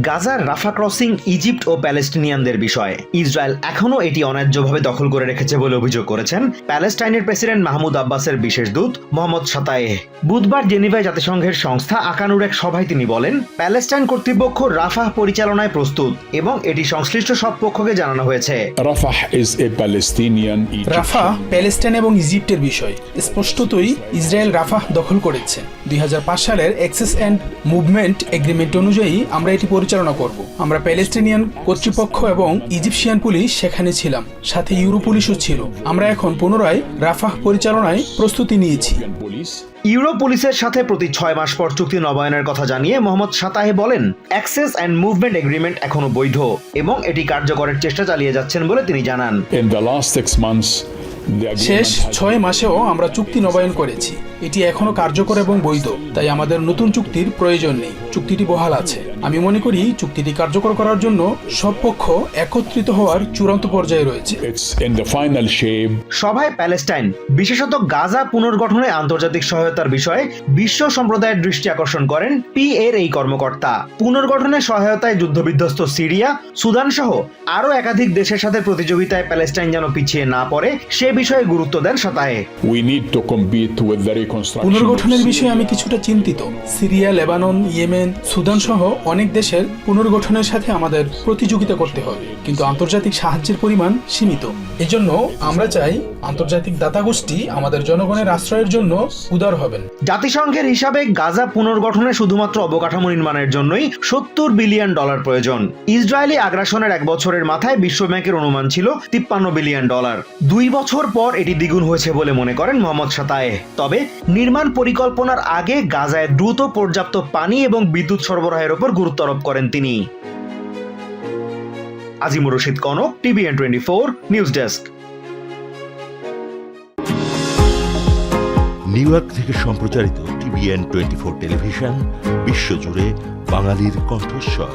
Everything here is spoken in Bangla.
গাজার রাফা ক্রসিং ইজিপ্ট ও প্যালেস্টিনিয়ানদের বিষয়। ইসরায়েল এখনও এটি অন্যায্যভাবে দখল করে রেখেছে বলে অভিযোগ করেছেন প্যালেস্টাইনের প্রেসিডেন্ট মাহমুদ আব্বাসের বিশেষ দূত মোহাম্মদ সাতায়ে বুধবার জেনিভায় জাতিসংঘের সংস্থা আকানুর এক সভায় তিনি বলেন প্যালেস্টাইন কর্তৃপক্ষ রাফাহ পরিচালনায় প্রস্তুত এবং এটি সংশ্লিষ্ট সব পক্ষকে জানানো হয়েছে। Rafah is a Palestinian Egyptian. Rafah Palestine এবং ইজিপ্টের বিষয়। স্পষ্টতই ইসরায়েল রাফাহ দখল করেছে। দুই হাজার পাঁচ সালের এক্সেস অ্যান্ড মুভমেন্ট এগ্রিমেন্ট অনুযায়ী আমরা এটি পরিচালনা করব। আমরা প্যালেস্টিনিয়ান কর্তৃপক্ষ এবং ইজিপশিয়ান পুলিশ সেখানে ছিলাম। সাথে ইউরো পুলিশও ছিল। আমরা এখন পুনরায় রাফাহ পরিচালনায় প্রস্তুতি নিয়েছি. ইউরো পুলিশের সাথে প্রতি ছয় মাস পর চুক্তি নবায়নের কথা জানিয়ে মোহাম্মদ সাতাহে বলেন অ্যাক্সেস অ্যান্ড মুভমেন্ট এগ্রিমেন্ট এখনও বৈধ এবং এটি কার্যকরের চেষ্টা চালিয়ে যাচ্ছেন বলে তিনি জানান। In the last six months, the শেষ ছয় মাসেও আমরা চুক্তি নবায়ন করেছি। এটি এখনও কার্যকর এবং বৈধ তাই আমাদের নতুন চুক্তির প্রয়োজন নেই। চুক্তিটি বহাল আছে। আমি মনে করি চুক্তিটি কার্যকর করার জন্য সব পক্ষ একত্রিত হওয়ার চূড়ান্ত পর্যায়ে রয়েছে. সভায় প্যালেস্টাইন বিশেষত গাজা পুনর্গঠনে আন্তর্জাতিক সহায়তার বিষয়ে বিশ্ব সম্প্রদায়ের দৃষ্টি আকর্ষণ করেন পি এর এই কর্মকর্তা। পুনর্গঠনে সহায়তায় যুদ্ধবিধ্বস্ত সিরিয়া সুদান সহ আরও একাধিক দেশের সাথে প্রতিযোগিতায় প্যালেস্টাইন যেন পিছিয়ে না পড়ে সে বিষয়ে গুরুত্ব দেন reconstruction. পুনর্গঠনের বিষয়ে আমি কিছুটা চিন্তিত। সিরিয়া লেবানন ইয়েমেন সুদান সহ অনেক দেশের পুনর্গঠনের সাথে আমাদের প্রতিযোগিতা করতে হবে। কিন্তু আন্তর্জাতিক সাহায্যের পরিমাণ সীমিত। এজন্য আমরা চাই আন্তর্জাতিক দাতা গোষ্ঠী আমাদের জনগণের আশ্রয়ের জন্য উদার হবেন। জাতিসংঘের হিসাবে গাজা পুনর্গঠনে শুধুমাত্র অবকাঠামো নির্মাণের জন্যই সত্তর বিলিয়ন ডলার প্রয়োজন। ইসরায়েলি আগ্রাসনের এক বছরের মাথায় বিশ্ব ব্যাংকের অনুমান ছিল তিপ্পান্ন বিলিয়ন ডলার। দুই বছর পর এটি দ্বিগুণ হয়েছে বলে মনে করেন মোহাম্মদ সাতায়ে। তবে নির্মাণ পরিকল্পনার আগে গাজায় দ্রুত পর্যাপ্ত পানি এবং বিদ্যুৎ সরবরাহের উপর গুরুত্ব আরোপ করেন তিনি। Azimur Rashid Konok, TVN twenty four, news desk. New York থেকে সম্প্রচারিত টিভিএন টোয়েন্টি ফোর টেলিভিশন, বিশ্বজুড়ে বাঙালির কণ্ঠস্বর।